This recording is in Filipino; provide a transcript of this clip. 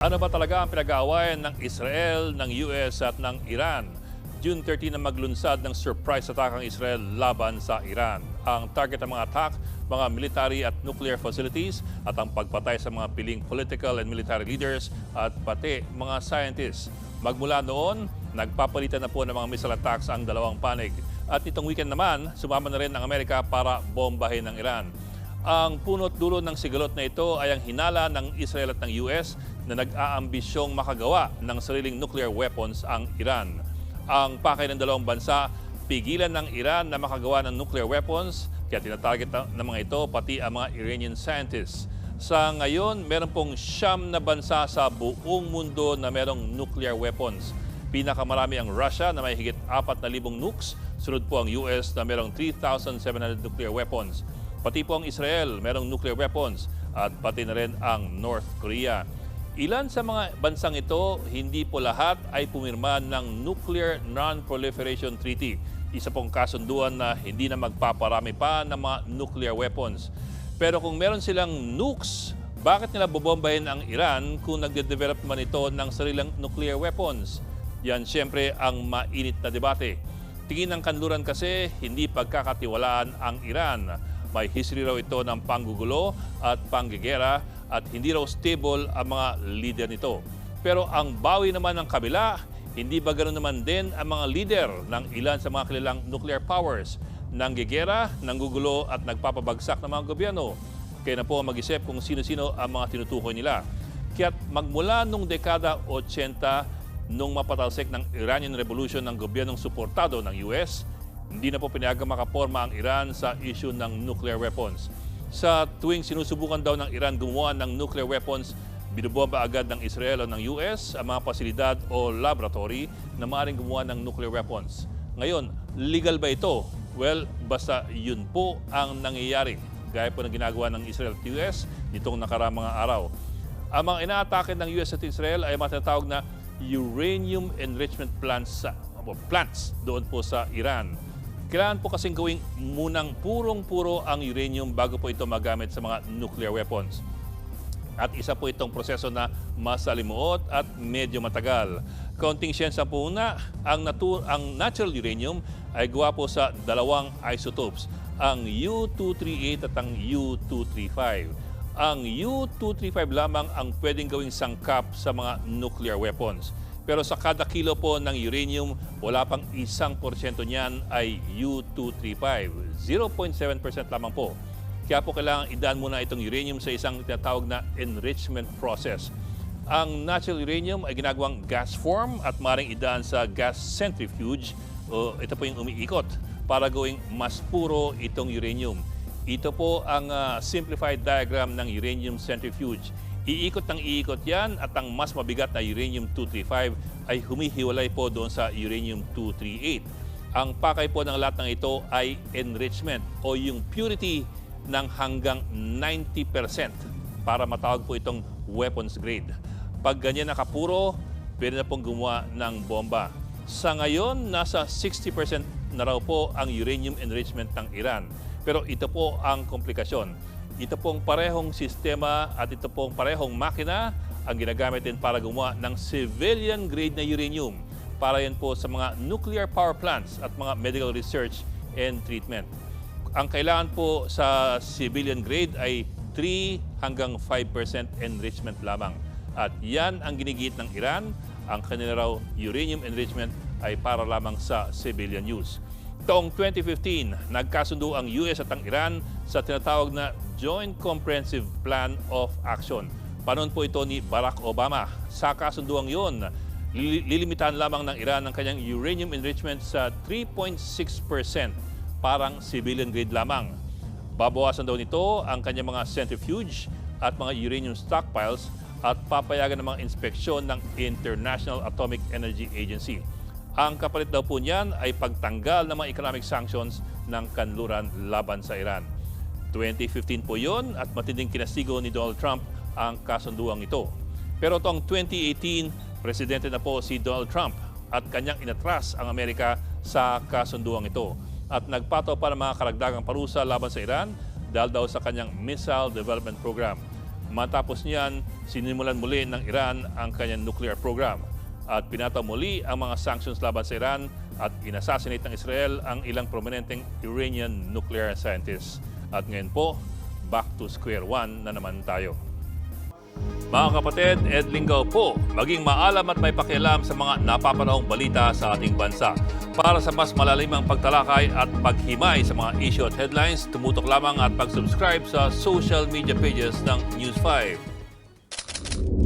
Ano ba talaga ang pinag-aawayan ng Israel, ng US at ng Iran? June 13 na maglunsad ng surprise attack ang Israel laban sa Iran. Ang target ng mga attack, mga military at nuclear facilities at ang pagpatay sa mga piling political and military leaders at pati mga scientists. Magmula noon, nagpapalitan na po ng mga missile attacks ang dalawang panig. At itong weekend naman, sumama na rin ang Amerika para bombahin ng Iran. Ang punot dulo ng sigalot na ito ay ang hinala ng Israel at ng US na nag-aambisyong makagawa ng sariling nuclear weapons ang Iran. Ang pakay ng dalawang bansa, pigilan ng Iran na makagawa ng nuclear weapons kaya tinatarget na- ng mga ito pati ang mga Iranian scientists. Sa ngayon, meron pong siyam na bansa sa buong mundo na merong nuclear weapons. Pinakamarami ang Russia na may higit 4,000 nukes. Sunod po ang US na merong 3,700 nuclear weapons. Pati po ang Israel merong nuclear weapons at pati na rin ang North Korea. Ilan sa mga bansang ito, hindi po lahat ay pumirma ng Nuclear Non-Proliferation Treaty. Isa pong kasunduan na hindi na magpaparami pa ng mga nuclear weapons. Pero kung meron silang nukes, bakit nila bobombahin ang Iran kung nagde-develop man ito ng sarilang nuclear weapons? Yan siyempre ang mainit na debate. Tingin ng kanluran kasi hindi pagkakatiwalaan ang Iran. May history raw ito ng panggugulo at panggigera at hindi raw stable ang mga leader nito. Pero ang bawi naman ng kabila, hindi ba ganoon naman din ang mga leader ng ilan sa mga kilalang nuclear powers? Nanggigera, nanggugulo at nagpapabagsak ng mga gobyerno. Kaya na po mag-isip kung sino-sino ang mga tinutukoy nila. Kaya't magmula nung dekada 80, nung mapatalsik ng Iranian Revolution ng gobyernong suportado ng US, hindi na po pinayagang makaporma ang Iran sa issue ng nuclear weapons. Sa tuwing sinusubukan daw ng Iran gumawa ng nuclear weapons, binubomba agad ng Israel o ng US ang mga pasilidad o laboratory na maaaring gumawa ng nuclear weapons. Ngayon, legal ba ito? Well, basta yun po ang nangyayari. Gaya po ng ginagawa ng Israel at US nitong nakaraang mga araw. Ang mga inaatake ng US at Israel ay mga tinatawag na uranium enrichment plants, sa, plants doon po sa Iran. Kailangan po kasing gawing munang purong-puro ang uranium bago po ito magamit sa mga nuclear weapons. At isa po itong proseso na masalimuot at medyo matagal. Kaunting siyensya po na, ang, natu- ang natural uranium ay gawa po sa dalawang isotopes, ang U-238 at ang U-235. Ang U-235 lamang ang pwedeng gawing sangkap sa mga nuclear weapons. Pero sa kada kilo po ng uranium, wala pang isang porsyento niyan ay U-235. 0.7% lamang po. Kaya po kailangan idaan muna itong uranium sa isang tinatawag na enrichment process. Ang natural uranium ay ginagawang gas form at maring idaan sa gas centrifuge o ito po yung umiikot para gawing mas puro itong uranium. Ito po ang ah, simplified diagram ng uranium centrifuge. Iikot ng iikot yan at ang mas mabigat na uranium-235 ay humihiwalay po doon sa uranium-238. Ang pakay po ng lahat ng ito ay enrichment o yung purity ng hanggang 90% para matawag po itong weapons grade. Pag ganyan nakapuro, pwede na pong gumawa ng bomba. Sa ngayon, nasa 60% na raw po ang uranium enrichment ng Iran. Pero ito po ang komplikasyon. Ito pong parehong sistema at ito pong parehong makina ang ginagamit din para gumawa ng civilian grade na uranium para yan po sa mga nuclear power plants at mga medical research and treatment. Ang kailangan po sa civilian grade ay 3 hanggang 5% enrichment lamang. At yan ang ginigit ng Iran. Ang kanila raw uranium enrichment ay para lamang sa civilian use. Taong 2015, nagkasundo ang US at ang Iran sa tinatawag na Joint Comprehensive Plan of Action. Panon po ito ni Barack Obama. Sa kasunduang lili- lilimitahan lamang ng Iran ang kanyang uranium enrichment sa 3.6%, parang civilian grade lamang. Babawasan daw nito ang kanyang mga centrifuge at mga uranium stockpiles at papayagan ng mga inspeksyon ng International Atomic Energy Agency. Ang kapalit daw po niyan ay pagtanggal ng mga economic sanctions ng kanluran laban sa Iran. 2015 po yon at matinding kinasigo ni Donald Trump ang kasunduang ito. Pero tong 2018, presidente na po si Donald Trump at kanyang inatras ang Amerika sa kasunduang ito at nagpataw pa ng mga karagdagang parusa laban sa Iran dahil daw sa kanyang missile development program. Matapos niyan, sinimulan muli ng Iran ang kanyang nuclear program at pinataw muli ang mga sanctions laban sa Iran at inassassinate ng Israel ang ilang prominenteng Iranian nuclear scientists. At ngayon po, back to square one na naman tayo. Mga kapatid, Ed Lingaw po, maging maalam at may pakialam sa mga napapanahong balita sa ating bansa. Para sa mas malalimang pagtalakay at paghimay sa mga issue at headlines, tumutok lamang at pag-subscribe sa social media pages ng News 5.